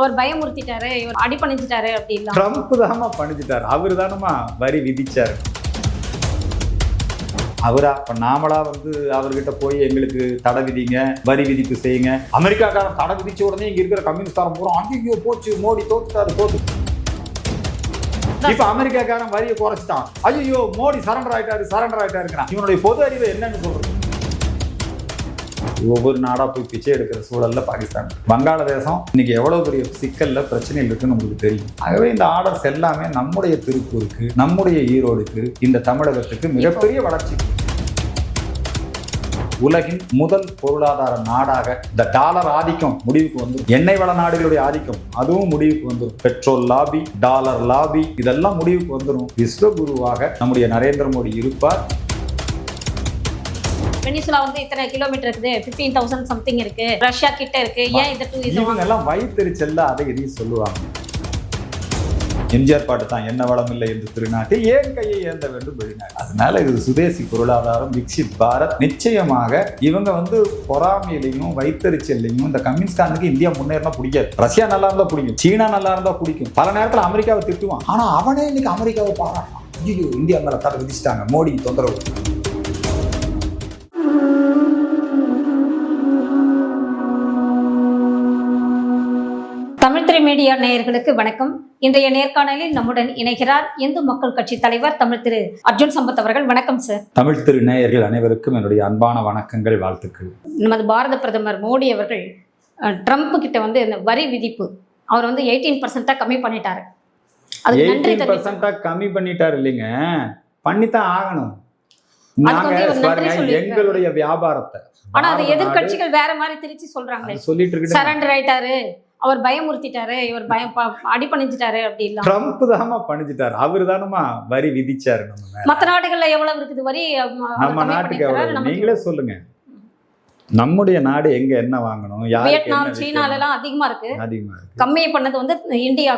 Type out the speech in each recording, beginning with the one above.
அவர் பயமுறுத்திட்டாரு இவர் அடிபணிஞ்சிட்டாரு அப்படிலாம் ட்ரம்ப் தாமா பண்ணிச்சிட்டாரு அவரு தானமா வரி விதிச்சாரு. அவரா? இப்ப நாமளா வந்து அவர்கிட்ட போய் எங்களுக்கு தடை விதிங்க வரி விதிப்பு செய்யுங்க. அமெரிக்காக்காரன் தடை விதிச்ச உடனே இங்க இருக்கிற கம்யூனிஸ்டாரம் பூரா அங்கேயோ போச்சு மோடி தோத்துட்டாரு தோத்து இப்ப அமெரிக்காக்காரன் வரியை குறைச்சிட்டான். ஐயோ மோடி சரண்டர் ஆயிட்டாரு சரண்டர் ஆயிட்டாருங்கிறான். இவனுடைய பொது அறிவு என்னன்னு சொல்றது? ஒவ்வொரு நாடா போய் பிச்சை எடுக்கிற சூழலில் பாகிஸ்தான். வங்காளதேசம் இன்னைக்கு எவ்வளவு பெரிய சிக்கல்ல பிரச்சனைகள் இருக்குன்னு உங்களுக்கு தெரியும். ஆகவே இந்த ஆர்டர்ஸ் எல்லாமே நம்முடைய திருப்பூருக்கு நம்முடைய ஈரோடுக்கு இந்த தமிழகத்துக்கு மிகப்பெரிய வளர்ச்சி. உலகின் முதல் பொருளாதார நாடாக இந்த டாலர் ஆதிக்கம் முடிவுக்கு வந்துடும் எண்ணெய் வள நாடுகளுடைய ஆதிக்கம் அதுவும் முடிவுக்கு வந்துடும் பெட்ரோல் லாபி டாலர் லாபி இதெல்லாம் முடிவுக்கு வந்துடும் விஸ்வகுருவாக நம்முடைய நரேந்திர மோடி இருப்பார். வெனிசுலா வந்து இத்தனை கிலோமீட்டர் இருக்குது. ஃபிஃப்டீன் தௌசண்ட் சம்திங் இருக்கு. ரஷ்யா கிட்ட இருக்கு. ஏன் இந்த டூ இவங்க எல்லாம் வயிற்றுச்செல்ல அதை இதையும் சொல்லுவாங்க. எம்ஜிஆர் பாட்டு தான் என்ன வளம் இல்லை என்று திருநாட்டில் ஏன் கையை ஏந்த வேண்டும்? வெளிநாடு அதனால இது சுதேசி பொருளாதாரம் விக்சித் பாரத். நிச்சயமாக இவங்க வந்து பொறாமையிலையும் வைத்தறிச்சல்லையும் இந்த கம்யூனிஸ்டானுக்கு இந்தியா முன்னேறினா பிடிக்காது. ரஷ்யா நல்லா இருந்தா பிடிக்கும். சீனா நல்லா இருந்தா பிடிக்கும். பல நேரத்தில் அமெரிக்காவை திட்டுவான். ஆனா அவனே இன்னைக்கு அமெரிக்காவை பாராட்டான் ஐயோ இந்தியா மேல தடை விதிச்சிட்டாங்க. மோடி தொந்தரவு. மீடியா நேயர்களுக்கு வணக்கம். இன்றைய நேர்காணலில் நம்முடன் இணைகிறார் இந்து மக்கள் கட்சி தலைவர் தமிழ் திரு அர்ஜுன் சம்பத் அவர்கள். வணக்கம் சார் தமிழ் திரு நேயர்கள் அனைவருக்கும் என்னுடைய அன்பான வணக்கங்கள் வாழ்த்துக்கள். நமது பாரத பிரதமர் மோடி அவர்கள் ட்ரம்ப் கிட்ட வந்து இந்த வரி விதிப்பு அவர் வந்து எயிட்டீன் பர்சன்டா கம்மி பண்ணிட்டாரு. அதுக்கு நன்றி பர்சன்டா கம்மி பண்ணிட்டாரு இல்லைங்க. பண்ணித்தான் ஆகணும். எங்களுடைய வியாபாரத்தை. ஆனா அது பாரத எதிர்க்கட்சிகள் வேற மாதிரி திருச்சி சொல்றாங்களே. நாடு சொல்லிட்டு இருக்கு சரண்டர் ஆயிட்டாரு. அவர் பயமுறுத்திட்டாரு இவர் பயம் ப- அடிபணிஞ்சிட்டாரு அப்படிலாம் ட்ரம்ப் தாமா பண்ணிச்சிட்டாரு அவரு தானமா வரி விதிச்சாரு நம்ம மத்த நாடுகள்ல எவ்வளவு இருக்குது வரி நம்ம நாட்டுக்கு எவ்வளவு நீங்களே சொல்லுங்க. நம்முடைய நாடு எங்க என்ன வாங்கணும் வியட்நாம் சீனால? எல்லாம் அதிகமா இருக்கு. அதிகமா இருக்கு. கம்மி பண்ணது வந்து இந்தியா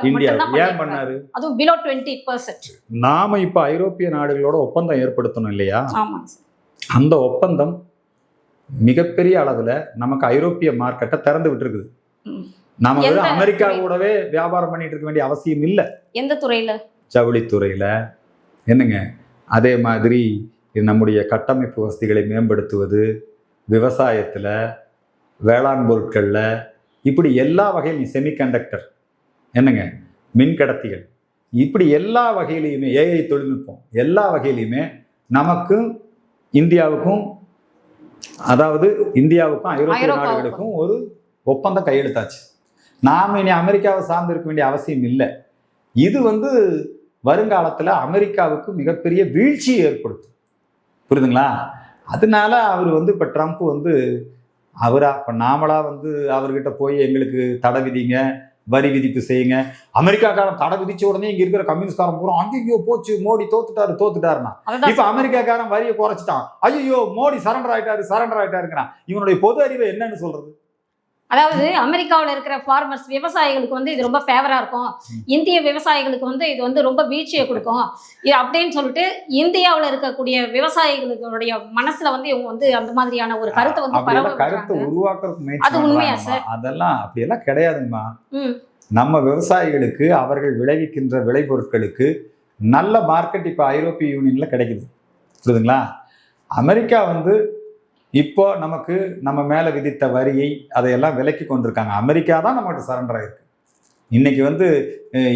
ஏன். பண்ணாரு? அதுவும் பிலோ டுவெண்ட்டி பர்சன்ட் நாம இப்ப ஐரோப்பிய நாடுகளோட ஒப்பந்தம் ஏற்படுத்தணும் இல்லையா? அந்த ஒப்பந்தம் மிகப்பெரிய அளவுல நமக்கு ஐரோப்பிய மார்க்கெட்டை திறந்து விட்டுருக்குது. நாம அமெரிக்கா? கூடவே வியாபாரம் பண்ணிட்டு இருக்க வேண்டிய அவசியம் இல்லை. எந்த துறையில? ஜவுளித்துறையில. என்னங்க? அதே மாதிரி நம்முடைய கட்டமைப்பு வசதிகளை மேம்படுத்துவது விவசாயத்துல வேளாண் பொருட்கள்ல இப்படி எல்லா வகையிலும் செமிகண்டக்டர் என்னங்க? மின் கடத்திகள் இப்படி எல்லா வகையிலையுமே ஏஐ தொழில்நுட்பம் எல்லா வகையிலையுமே நமக்கும் இந்தியாவுக்கும் அதாவது இந்தியாவுக்கும் ஐரோப்பிய. நாடுகளுக்கும் ஒரு ஒப்பந்தம் கையெழுத்தாச்சு. நாம் இனி அமெரிக்காவை சார்ந்து இருக்க வேண்டிய அவசியம் இல்லை. இது வந்து வருங்காலத்தில் அமெரிக்காவுக்கு மிகப்பெரிய வீழ்ச்சியை ஏற்படுத்தும். புரியுதுங்களா? அதனால அவர் வந்து இப்போ ட்ரம்ப் வந்து அவரா இப்போ நாமளா வந்து அவர்கிட்ட போய் எங்களுக்கு தடை விதிங்க வரி விதிப்பு செய்யுங்க. அமெரிக்காக்காரன் தடை விதிச்ச உடனே இங்க இருக்கிற கம்யூனிஸ்ட்காரன் பூரா அங்கேயோ போச்சு மோடி தோத்துட்டாரு தோத்துட்டாருன்னா. இப்ப அமெரிக்காக்காரன் வரியை குறைச்சிட்டான். ஐயோ மோடி சரண்டர் ஆயிட்டாரு சரண்டர் ஆயிட்டாருங்கிறான். இவனுடைய பொது அறிவை என்னன்னு சொல்றது? அதாவது அமெரிக்காவுல இருக்கிற ஃபார்மர்ஸ் விவசாயிகளுக்கு வந்து இது ரொம்ப ஃபேவரா இருக்கும். இந்திய விவசாயிகளுக்கு வந்து இது வந்து ரொம்ப வீழ்ச்சியை கொடுக்கும். இது அப்படின்னு சொல்லிட்டு இந்தியாவுல இருக்கக்கூடிய விவசாயிகளுடைய மனசுல வந்து இவங்க வந்து அந்த மாதிரியான ஒரு கருத்தை வந்து கருத்தை. உருவாக்குறதுக்கு அது உண்மையா பண்றாங்கம்மா. அதெல்லாம் அப்படியெல்லாம் கிடையாதுங்கம்மா. நம்ம விவசாயிகளுக்கு அவர்கள் விளைவிக்கின்ற விளைபொருட்களுக்கு நல்ல மார்க்கெட் இப்போ ஐரோப்பிய யூனியன்ல கிடைக்குது. புரியுதுங்களா? அமெரிக்கா வந்து இப்போ நமக்கு நம்ம மேலே விதித்த வரியை அதையெல்லாம் விலக்கி கொண்டிருக்காங்க. அமெரிக்கா தான் நம்மகிட்ட சரண்டர் ஆயிருக்கு. இன்னைக்கு வந்து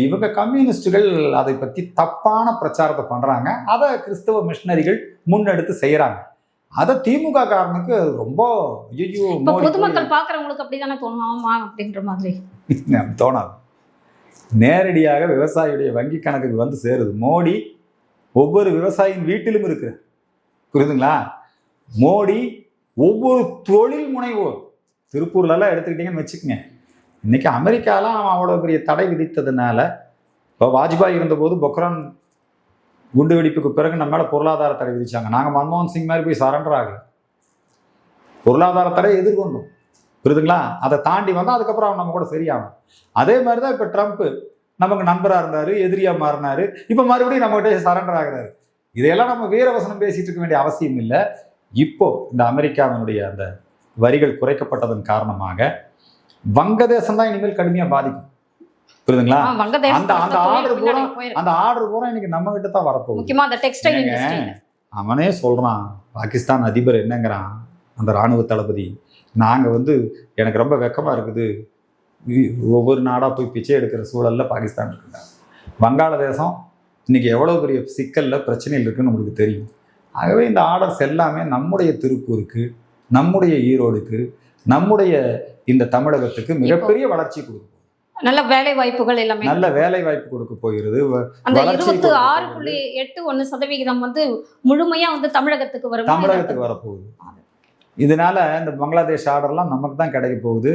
இவங்க கம்யூனிஸ்டுகள் அதை பற்றி தப்பான பிரச்சாரத்தை பண்ணுறாங்க அதை கிறிஸ்தவ மிஷினரிகள் முன்னெடுத்து செய்கிறாங்க அதை திமுக காரனுக்கு அது ரொம்ப ஐயோ பொதுமக்கள் பாக்குறவங்களுக்கு அப்படிதானே தோணும்? ஆமா அப்படின்ற மாதிரி. தோணாது. நேரடியாக விவசாயியுடைய வங்கி கணக்குக்கு வந்து சேருது. மோடி ஒவ்வொரு விவசாயியின் வீட்டிலும் இருக்கு புரியுதுங்களா? மோடி ஒவ்வொரு தொழில் முனைவோர். திருப்பூர்லலாம் எடுத்துக்கிட்டீங்கன்னு வச்சுக்கோங்க. இன்னைக்கு அமெரிக்காலாம் அவன் அவ்வளோ பெரிய தடை விதித்ததுனால இப்போ வாஜ்பாய் இருந்தபோது பொக்ரான் குண்டு வெடிப்புக்கு பிறகு நம்ம மேலே பொருளாதார தடை விதித்தாங்க நாங்கள் மன்மோகன் சிங் மாதிரி போய் சரண்டர் ஆகல. பொருளாதார தடை எதிர்கொண்டோம். புரியுதுங்களா? அதை தாண்டி வந்தால் அதுக்கப்புறம் அவன் நம்ம கூட சரியாகும். அதே மாதிரி தான் இப்போ ட்ரம்ப்பு நமக்கு நண்பராக இருந்தார் எதிரியாக மாறினார். இப்போ மறுபடியும் நம்மகிட்ட சரண்டர் ஆகிறாரு. இதையெல்லாம் நம்ம வீரவசனம் பேசிட்டு இருக்க வேண்டிய அவசியம் இல்லை. இப்போ இந்த அமெரிக்காவினுடைய அந்த வரிகள் குறைக்கப்பட்டதன் காரணமாக வங்கதேசம் தான் இனிமேல் கடுமையாக பாதிக்கும். புரியுதுங்களா? அந்த- அந்த பின்னாடி பூரா-. அந்த ஆர்டர் பூரா இன்னைக்கு நம்ம கிட்ட தான் வரப்போகுது. முக்கியமா அந்த டெக்ஸ்டைல் அவனே சொல்றான் பாகிஸ்தான் அதிபர் என்னங்கிறான் அந்த ராணுவ தளபதி. நாங்க வந்து எனக்கு ரொம்ப வெக்கமா இருக்குது. ஒவ்வொரு நாடா போய் பிச்சை எடுக்கிற சூழல்ல பாகிஸ்தான் இருக்குங்க. வங்காளதேசம் இன்னைக்கு எவ்வளவு பெரிய சிக்கல்ல பிரச்சனைகள் இருக்குன்னு உங்களுக்கு தெரியும். ஆகவே இந்த ஆர்டர்ஸ் எல்லாமே நம்முடைய திருப்பூருக்கு நம்முடைய ஈரோடுக்கு நம்முடைய இந்த தமிழகத்துக்கு மிகப்பெரிய வளர்ச்சி கொடுக்கும் நல்ல வேலை வாய்ப்புகள் எல்லாமே நல்ல வேலை வாய்ப்பு கொடுக்க போகிறது அந்த இருபத்தி ஆறு. புள்ளி எட்டு ஒண்ணு சதவிகிதம் வந்து முழுமையா வந்து தமிழகத்துக்கு வரும்? தமிழகத்துக்கு வரப்போகுது. இதனால இந்த பங்களாதேஷ் ஆர்டர்லாம் நமக்கு தான் கிடைக்க போகுது.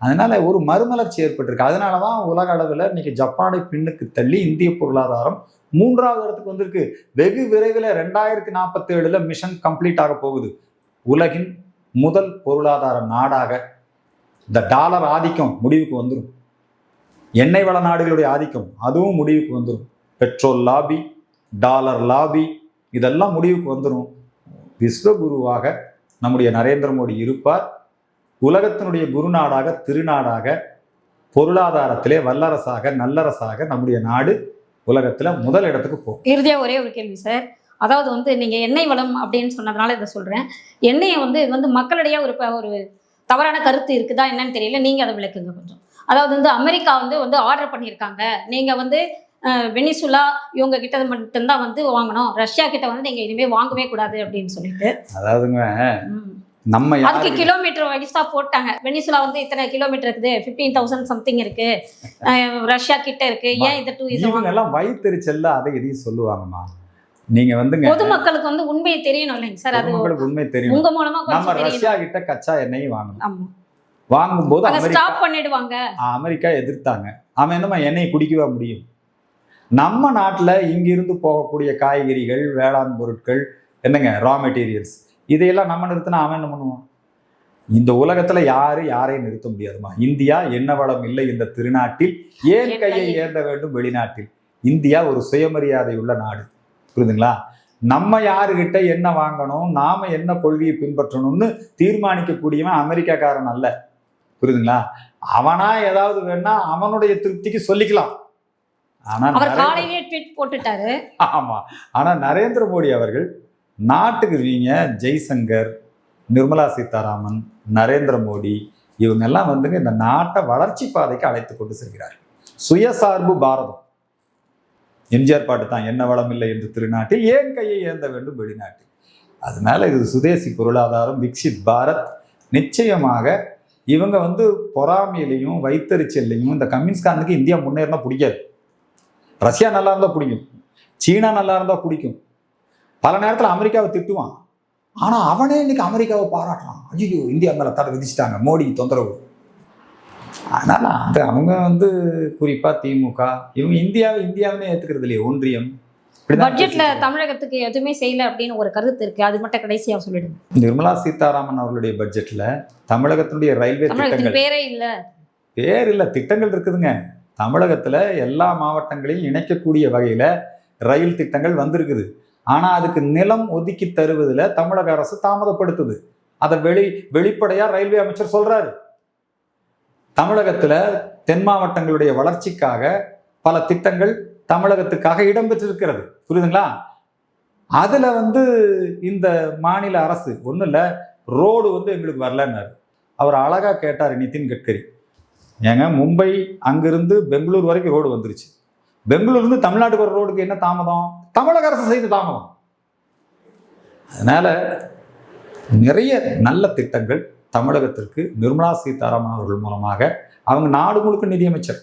அதனால ஒரு மறுமலர்ச்சி ஏற்பட்டிருக்கு. அதனால தான் உலக அளவில் இன்னைக்கு ஜப்பானை பின்னுக்கு தள்ளி இந்திய பொருளாதாரம் மூன்றாவது இடத்துக்கு வந்திருக்கு. வெகு விரைவில் ரெண்டாயிரத்தி நாற்பத்தி ஏழுல மிஷன் கம்ப்ளீட் ஆக போகுது. உலகின் முதல் பொருளாதார நாடாக இந்த டாலர் ஆதிக்கம் முடிவுக்கு வந்துடும் எண்ணெய் வள நாடுகளுடைய ஆதிக்கம் அதுவும் முடிவுக்கு வந்துடும் பெட்ரோல் லாபி டாலர் லாபி இதெல்லாம் முடிவுக்கு வந்துடும் விஸ்வகுருவாக நம்முடைய நரேந்திர மோடி இருப்பார். உலகத்தினுடைய குருநாடாக திருநாடாக பொருளாதாரத்திலே வல்லரசாக நல்லரசாக நம்முடைய நாடு உலகத்துல முதல் இடத்துக்கு போகும் இறுதியா ஒரே ஒரு கேள்வி சார் அதாவது வந்து நீங்க எண்ணெய் வளம் அப்படின்னு சொன்னதுனால இதை சொல்றேன். எண்ணெயை வந்து இது வந்து மக்களிடையே ஒரு ஒரு தவறான கருத்து இருக்குதா என்னன்னு தெரியல. நீங்க அதை விளக்குங்க கொஞ்சம். அதாவது வந்து அமெரிக்கா வந்து வந்து ஆர்டர் பண்ணியிருக்காங்க. நீங்க வந்து வெனிசுலா இவங்க கிட்ட மட்டும்தான் வந்து வாங்கணும். ரஷ்யா கிட்ட வந்து நீங்க இனிமே வாங்கவே கூடாது அப்படின்னு சொல்லிட்டு. அதாவதுங்க. நம்ம அதுக்கு கிலோமீட்டர் வைஸா போட்டாங்க. வெனிசுலா வந்து இத்தனை கிலோமீட்டர் இருக்குது. ஃபிஃப்டீன் தௌசண்ட் சம்திங் இருக்கு. ரஷ்யா கிட்ட இருக்கு. ஏன் இதை டூ இவங்க எல்லாம் வயிற்றுச்சல்ல அதை எதையும் சொல்லுவாங்கம்மா. நீங்க வந்துங்க. பொதுமக்களுக்கு வந்து உண்மையை தெரியணும் இல்லைங்க சார். அது பொதுமக்களுக்கு உண்மை தெரியும் உங்க மூலமா நம்ம ரஷ்யா கிட்ட கச்சா எண்ணெயும் வாங்கணும். வாங்கும்போது ஸ்டாப் பண்ணிடுவாங்க. அமெரிக்கா எதிர்த்தாங்க. அவன் என்னமா எண்ணெய் குடிக்கவா முடியும்? நம்ம நாட்டில் இங்கிருந்து போகக்கூடிய காய்கறிகள் வேளாண் பொருட்கள் என்னங்க ரா மெட்டீரியல்ஸ் இதையெல்லாம் நம்ம நிறுத்தினா அவன் என்ன பண்ணுவான்? இந்த உலகத்துல யாரு யாரையும் நிறுத்த முடியாதுமா? இந்தியா என்ன வளம் இல்லை இந்த திருநாட்டில் ஏன் கையை ஏந்த வேண்டும் வெளிநாட்டில்? இந்தியா ஒரு சுயமரியாதை உள்ள நாடு. புரியுதுங்களா நம்ம யாருகிட்ட என்ன வாங்கணும் நாம என்ன கொள்கையை பின்பற்றணும்னு தீர்மானிக்கக்கூடியவன் அமெரிக்காக்காரன் அல்ல. புரியுதுங்களா அவனா ஏதாவது வேணா அவனுடைய திருப்திக்கு சொல்லிக்கலாம். ஆனா ஆமா. ஆனா நரேந்திர மோடி அவர்கள் நாட்டுக்கு நீங்க ஜெய்சங்கர் நிர்மலா சீதாராமன் நரேந்திர மோடி இவங்கெல்லாம் வந்துங்க இந்த நாட்டை வளர்ச்சி பாதைக்கு அழைத்து கொண்டு செல்கிறார் சுயசார்பு பாரதம். எம்ஜிஆர் பாட்டு தான் என்ன வளம் இல்லை என்று திருநாட்டில் ஏன் கையை ஏந்த வேண்டும் வெளிநாட்டில்? அதனால இது சுதேசி பொருளாதாரம் விக்சித் பாரத். நிச்சயமாக இவங்க வந்து பொறாமையிலையும் வைத்தறிச்சல்லையும் இந்த கம்யூனிஸ்ட்காரனுக்கு இந்தியா முன்னேறினா பிடிக்காது. ரஷ்யா நல்லா இருந்தால் பிடிக்கும். சீனா நல்லா இருந்தால் பிடிக்கும். பல நேரத்தில் அமெரிக்காவை திட்டுவான். ஆனால் அவனே இன்னைக்கு அமெரிக்காவை பாராட்டுறான். ஐயோ இந்தியா மேலே தடை விதிச்சிட்டாங்க. மோடி தொந்தரவு. அதனால அது அவங்க வந்து குறிப்பா திமுக இவங்க இந்தியாவை இந்தியாவே ஏத்துக்கிறது இல்லையே ஒன்றியம். பட்ஜெட்ல தமிழகத்துக்கு எதுவுமே செய்யல அப்படின்னு ஒரு கருத்து இருக்கு. அது மட்டும் கடைசியா சொல்லிடுங்க. நிர்மலா சீதாராமன் அவர்களுடைய பட்ஜெட்ல தமிழகத்தினுடைய ரயில்வே திட்டங்கள். பேரே இல்ல. பேர் இல்ல திட்டங்கள் இருக்குதுங்க. தமிழகத்துல எல்லா மாவட்டங்களையும் இணைக்கக்கூடிய வகையில ரயில் திட்டங்கள் வந்திருக்குது. ஆனா அதுக்கு நிலம் ஒதுக்கி தருவதில் தமிழக அரசு தாமதப்படுத்துது. அதை வெளி வெளிப்படையா ரயில்வே அமைச்சர் சொல்றாரு. தமிழகத்துல தென் மாவட்டங்களுடைய வளர்ச்சிக்காக பல திட்டங்கள் தமிழகத்துக்காக இடம்பெற்றிருக்கிறது. புரியுதுங்களா? அதுல வந்து இந்த மாநில அரசு ஒன்றும் இல்ல ரோடு வந்து எங்களுக்கு வரலன்னாரு. அவர் அழகா கேட்டார் நிதின் கட்கரி. ஏங்க மும்பை அங்கிருந்து பெங்களூர் வரைக்கும் ரோடு வந்துருச்சு. பெங்களூர்லேருந்து தமிழ்நாட்டுக்கு வர ரோடுக்கு என்ன தாமதம்? தமிழக அரசு செய்து தாமதம் அதனால நிறைய நல்ல திட்டங்கள் தமிழகத்திற்கு நிர்மலா சீதாராமன் அவர்கள் மூலமாக அவங்க நாடு முழுக்க நிதியமைச்சர்.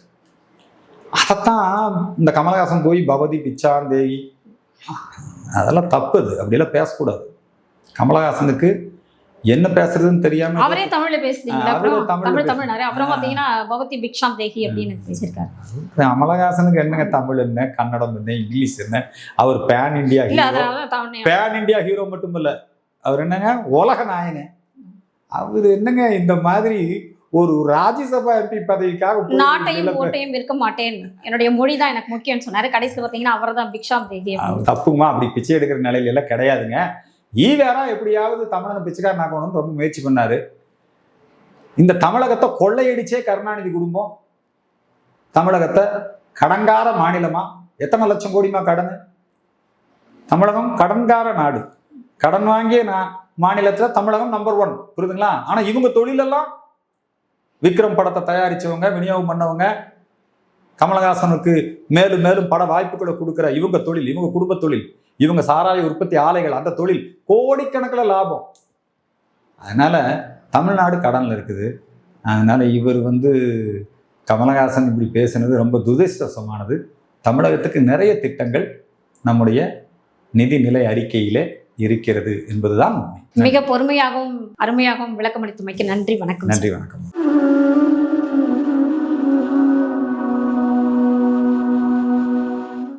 அதைத்தான் இந்த கமலஹாசன் போய் பவதி பிச்சான் தேவி அதெல்லாம் தப்பு அது. அப்படியெல்லாம் பேசக்கூடாது. கமலஹாசனுக்கு என்ன பேசுறதுன்னு தெரியாம அவரே தமிழ்ல பேசுறீங்களா அப்புறம்? தமிழ் பேசு- தமிழ்னாரு. அப்புறம். பாத்தீங்கன்னா பகவதி பிக்ஷாம் தேகி அப்படின்னு பேசியிருக்காரு. கமலஹாசனுக்கு என்னங்க தமிழ் என்ன? கன்னடம் என்ன? இங்கிலீஷ் என்ன? அவர் pan India Tamil pan India hero மட்டும் இல்ல அவர் என்னங்க? உலக நாயனே அவர் என்னங்க இந்த மாதிரி ஒரு ராஜ்யசபா எம்பி பதவிக்காக நாட்டையும் கோட்டையும் விற்க மாட்டேன். என்னுடைய மொழி தான் எனக்கு முக்கியம்னு சொன்னாரு. கடைசியில் பாத்தீங்கன்னா அவர் தான் பிக்ஷாம். அவர் தப்புமா? அப்படி பிச்சை எடுக்கிற நிலையில எல்லாம் கிடையாதுங்க. ஈவேரா எப்படியாவது தமிழனை பிச்சைக்காரன் ஆக்கணும்னு ரொம்ப முயற்சி பண்ணார். இந்த தமிழகத்தை கொள்ளையடிச்சே கருணாநிதி குடும்பம். தமிழகத்தை கடன்கார மாநிலமா? எத்தனை லட்சம் கோடிமா கடன்? தமிழகம் கடன்கார நாடு. கடன் வாங்கிய மாநிலத்தில் தமிழகம் நம்பர் ஒன் புரியுதுங்களா? ஆனால் இவங்க தொழிலெல்லாம் விக்ரம் படத்தை தயாரிச்சவங்க விநியோகம் பண்ணவங்க கமலஹாசனுக்கு மேலும் மேலும் பட வாய்ப்புகளை கொடுக்குற இவங்க தொழில் இவங்க குடும்ப தொழில். இவங்க சாராய உற்பத்தி ஆலைகள் அந்த தொழில் கோடிக்கணக்கில் லாபம். அதனால தமிழ்நாடு கடனில் இருக்குது. அதனால இவர் வந்து கமலஹாசன் இப்படி பேசுனது ரொம்ப துரதிருஷ்டசமானது தமிழகத்துக்கு நிறைய திட்டங்கள் நம்முடைய நிதிநிலை அறிக்கையிலே இருக்கிறது என்பதுதான் உண்மை. மிக பொறுமையாகவும் அருமையாகவும் விளக்கமளித்தமைக்கு நன்றி வணக்கம் நன்றி வணக்கம்.